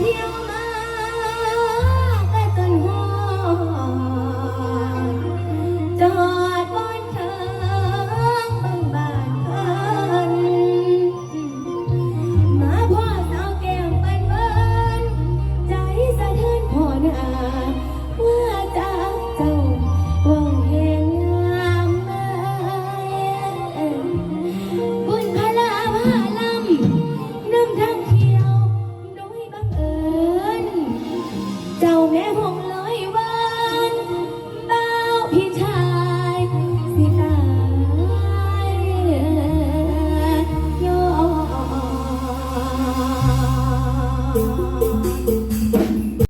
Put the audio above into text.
you. เจ้าแม่ผงเลยวันเบ้าพี่ชา